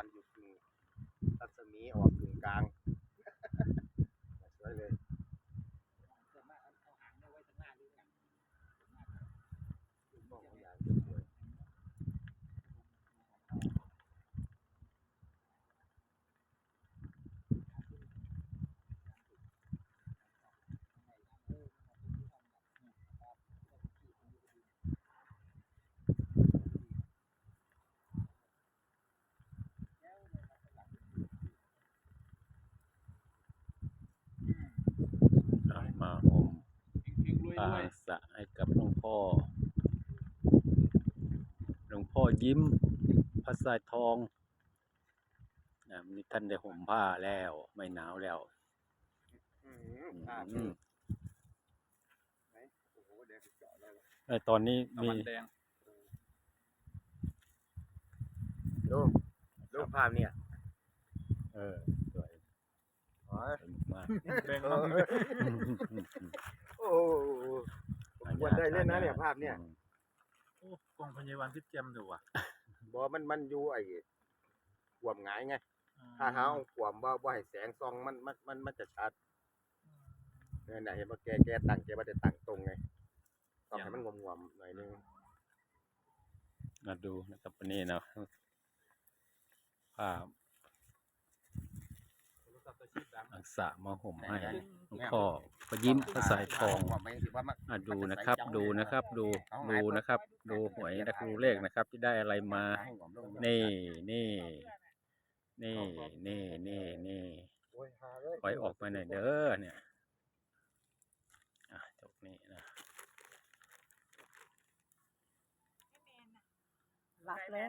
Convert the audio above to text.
วันอยู่กึ่งรัศมีออกกึ่งกลางสวยเลยส่วนมากเอาเอาหางเนี่ยไว้ข้างหน้าด้วยกัน มองอย่างสวย เอามาห่ม เก่งๆรวย ปาด้วยสะให้กับหลวงพ่อ หลวงพ่อยิ้มพระสายทองนะมีท่านได้ห่มผ้าแล้ว ไม่หนาวแล้วอืมอืภาพมนี่ไหนโอ้โหเดี๋ยวเจาะเลยไอตอนนี้น้ำมีมันแดงดูดูภาพเนี่ย เออสวยอ๋อสวยมากแดงเอน้ำอมันแดงโอ้ โหผมควรได้เล่นนะเนี่ยภาพเนี่ยอืมโอ้กองพยาบาลที่เจียมดูว่ะบอกมันมันอยู่ไอ้ขวมหงายไง ถ้าหาเอาขวมว่าว่าให้แสงซองมันมันมันมันจะชัดเนี่ยนะเห็นว่าแกแกตั้งแกว่าจะตั้งตรงไงต้องให้มันงวมๆหน่อยนึงมาดูนะครับวันนี้นะภาพโทรศัพท์ตะชิดดังอักษะมาห่มให้หลวงพ่อ พระยิ้มพระสายทองว่าไม่ถือว่ามันอะดูนะครับ ดูนะครับ ดูดูนะครับ ดูหวยนะดูเลขนะครับ ที่ได้อะไรมาให้งวมลงนี่นี่นี่นี่นี่นี่โอ้ยหาเลยปล่อยออกมาหน่อยเด้อเนี่ยอะจบนี่นะรับเลย